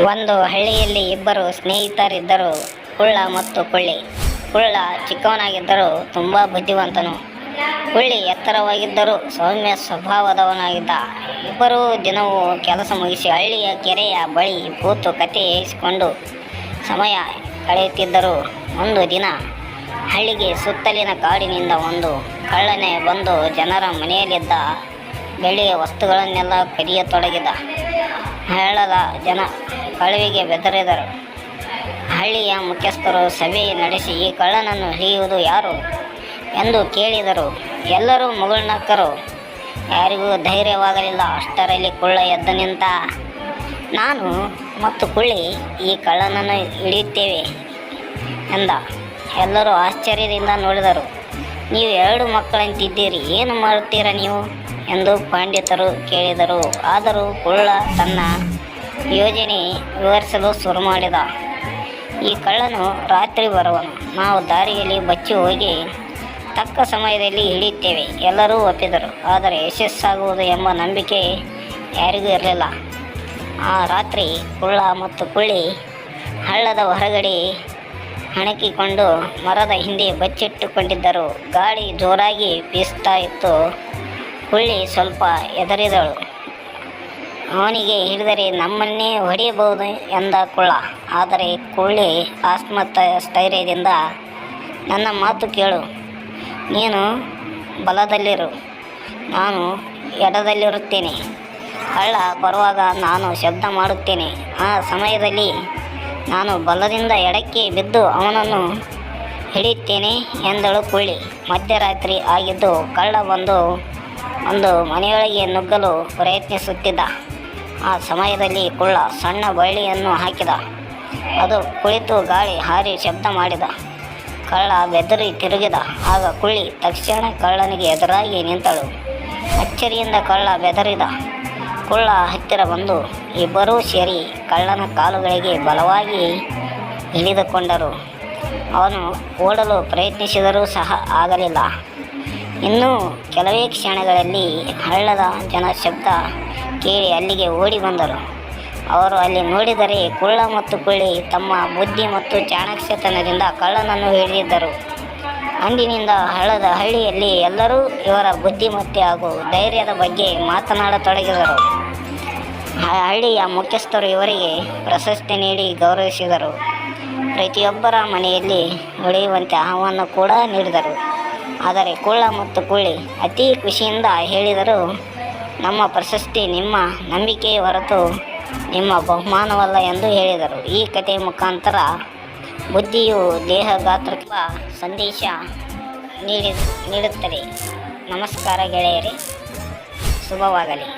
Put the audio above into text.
ಒಂದು ಹಳ್ಳಿಯಲ್ಲಿ ಇಬ್ಬರು ಸ್ನೇಹಿತರಿದ್ದರು. ಕುಳ್ಳ ಮತ್ತು ಕುಳ್ಳಿ. ಕುಳ್ಳ ಚಿಕ್ಕವನಾಗಿದ್ದರೂ ತುಂಬ ಬುದ್ಧಿವಂತನು. ಕೊಳ್ಳಿ ಎತ್ತರವಾಗಿದ್ದರೂ ಸೌಮ್ಯ ಸ್ವಭಾವದವನಾಗಿದ್ದ. ಇಬ್ಬರೂ ದಿನವೂ ಕೆಲಸ ಮುಗಿಸಿ ಹಳ್ಳಿಯ ಕೆರೆಯ ಬಳಿ ಕೂತು ಕತೆ ಹೇಳಿಸಿಕೊಂಡು ಸಮಯ ಕಳೆಯುತ್ತಿದ್ದರು. ಒಂದು ದಿನ ಹಳ್ಳಿಗೆ ಸುತ್ತಲಿನ ಕಾಡಿನಿಂದ ಒಂದು ಕಳ್ಳನೆ ಬಂದು ಜನರ ಮನೆಯಲ್ಲಿದ್ದ ಬೆಳ್ಳಿಯ ವಸ್ತುಗಳನ್ನೆಲ್ಲ ಕದಿಯತೊಡಗಿದ. ಹಳ್ಳದ ಜನ ಕಳುವಿಗೆ ಬೆದರಿದರು. ಹಳ್ಳಿಯ ಮುಖ್ಯಸ್ಥರು ಸಭೆ ನಡೆಸಿ ಈ ಕಳ್ಳನನ್ನು ಹಿಡಿಯುವುದು ಯಾರು ಎಂದು ಕೇಳಿದರು. ಎಲ್ಲರೂ ಮುಗುಳ್ನಕ್ಕರು. ಯಾರಿಗೂ ಧೈರ್ಯವಾಗಲಿಲ್ಲ. ಅಷ್ಟರಲ್ಲಿ ಕುಳ್ಳ ಎದ್ದು ನಿಂತ, ನಾನು ಮತ್ತು ಕುಳ್ಳಿ ಈ ಕಳ್ಳನನ್ನು ಹಿಡಿಯುತ್ತೇವೆ ಎಂದ. ಎಲ್ಲರೂ ಆಶ್ಚರ್ಯದಿಂದ ನೋಡಿದರು. ನೀವು ಎರಡು ಮಕ್ಕಳಂತಿದ್ದೀರಿ. ಏನು ಮಾಡುತ್ತೀರಾ ನೀವು? ಎಂದು ಪಂಡಿತರು ಕೇಳಿದರು. ಆದರೂ ಕುಳ್ಳ ತನ್ನ ಯೋಜನೆ ವಿವರಿಸಲು ಶುರು ಮಾಡಿದ. ಈ ಕಳ್ಳನು ರಾತ್ರಿ ಬರುವನು. ನಾವು ದಾರಿಯಲ್ಲಿ ಬಚ್ಚಿ ಹೋಗಿ ತಕ್ಕ ಸಮಯದಲ್ಲಿ ಹಿಡಿಯುತ್ತೇವೆ, ಎಲ್ಲರೂ ಒಪ್ಪಿದರು. ಆದರೆ ಯಶಸ್ಸಾಗುವುದು ಎಂಬ ನಂಬಿಕೆ ಯಾರಿಗೂ ಇರಲಿಲ್ಲ. ಆ ರಾತ್ರಿ ಕುಳ್ಳ ಮತ್ತು ಕುಳ್ಳಿ ಹಳ್ಳದ ಹೊರಗಡೆ ಹಣಕಿಕೊಂಡು ಮರದ ಹಿಂದೆ ಬಚ್ಚಿಟ್ಟುಕೊಂಡಿದ್ದರು. ಗಾಳಿ ಜೋರಾಗಿ ಬೀಸ್ತಾ ಇತ್ತು. ಕುಳ್ಳಿ ಸ್ವಲ್ಪ ಎದರಿದಳು. ಅವನಿಗೆ ಹಿಡಿದರೆ ನಮ್ಮನ್ನೇ ಹೊಡೆಯಬಹುದು ಎಂದ ಕುಳ್ಳ ಆದರೆ ಕುಳ್ಳಿ ಆತ್ಮತ ಸ್ಥೈರ್ಯದಿಂದ ನನ್ನ ಮಾತು ಕೇಳು. ನೀನು ಬಲದಲ್ಲಿರು. ನಾನು ಎಡದಲ್ಲಿರುತ್ತೇನೆ. ಕಳ್ಳ ಬರುವಾಗ ನಾನು ಶಬ್ದ ಮಾಡುತ್ತೇನೆ. ಆ ಸಮಯದಲ್ಲಿ ನಾನು ಬಲದಿಂದ ಎಡಕ್ಕೆ ಬಿದ್ದು ಅವನನ್ನು ಹಿಡಿಯುತ್ತೇನೆ ಎಂದಳು ಕುಳ್ಳಿ. ಮಧ್ಯರಾತ್ರಿ ಆಗಿದ್ದು ಕಳ್ಳ ಬಂದು ಒಂದು ಮನೆಯೊಳಗೆ ನುಗ್ಗಲು ಪ್ರಯತ್ನಿಸುತ್ತಿದ್ದ. ಆ ಸಮಯದಲ್ಲಿ ಕುಳ್ಳ ಸಣ್ಣ ಬಳ್ಳಿಯನ್ನು ಹಾಕಿದ. ಅದು ಕುಳಿತು ಗಾಳಿ ಹಾರಿ ಶಬ್ದ ಮಾಡಿದ. ಕಳ್ಳ ಬೆದರಿ ತಿರುಗಿದ. ಆಗ ಕುಳ್ಳಿ ತಕ್ಷಣ ಕಳ್ಳನಿಗೆ ಎದುರಾಗಿ ನಿಂತಳು. ಅಚ್ಚರಿಯಿಂದ ಕಳ್ಳ ಬೆದರಿದ. ಕುಳ್ಳ ಹತ್ತಿರ ಬಂದು ಇಬ್ಬರೂ ಸೇರಿ ಕಳ್ಳನ ಕಾಲುಗಳಿಗೆ ಬಲವಾಗಿ ಹಿಡಿದುಕೊಂಡರು ಅವನು ಓಡಲು ಪ್ರಯತ್ನಿಸಿದರೂ ಸಹ ಆಗಲಿಲ್ಲ. ಇನ್ನೂ ಕೆಲವೇ ಕ್ಷಣಗಳಲ್ಲಿ ಹಳ್ಳದ ಜನ ಶಬ್ದ ಕೇಳಿ ಅಲ್ಲಿಗೆ ಓಡಿ ಬಂದರು. ಅವರು ಅಲ್ಲಿ ನೋಡಿದರೆ ಕುಳ್ಳ ಮತ್ತು ಕುಳ್ಳಿ ತಮ್ಮ ಬುದ್ಧಿ ಮತ್ತು ಚಾಣಾಕ್ಷತನದಿಂದ ಕಳ್ಳನನ್ನು ಹಿಡಿದಿದ್ದರು. ಅಂದಿನಿಂದ ಹಳ್ಳದ ಹಳ್ಳಿಯಲ್ಲಿ ಎಲ್ಲರೂ ಇವರ ಬುದ್ಧಿಮತ್ತೆ ಹಾಗೂ ಧೈರ್ಯದ ಬಗ್ಗೆ ಮಾತನಾಡತೊಡಗಿದರು. ಹಳ್ಳಿಯ ಮುಖ್ಯಸ್ಥರು ಇವರಿಗೆ ಪ್ರಶಸ್ತಿ ನೀಡಿ ಗೌರವಿಸಿದರು. ಪ್ರತಿಯೊಬ್ಬರ ಮನೆಯಲ್ಲಿ ಉಳಿಯುವಂತೆ ಆಹ್ವಾನ ಕೂಡ ನೀಡಿದರು. ಆದರೆ ಕುಳ್ಳ ಮತ್ತು ಕುಳ್ಳಿ ಅತಿ ಖುಷಿಯಿಂದ ಹೇಳಿದರು, ನಮ್ಮ ಪ್ರಶಸ್ತಿ ನಿಮ್ಮ ನಂಬಿಕೆಯ ಹೊರತು ನಿಮ್ಮ ಬಹುಮಾನವಲ್ಲ ಎಂದು ಹೇಳಿದರು. ಈ ಕಥೆಯ ಮುಖಾಂತರ ಬುದ್ಧಿಯು ದೇಹ ಗಾತ್ರಕ್ಕೆ ಸಂದೇಶ ನೀಡಿ ನೀಡುತ್ತದೆ. ನಮಸ್ಕಾರ ಗೆಳೆಯರೇ, ಶುಭವಾಗಲಿ.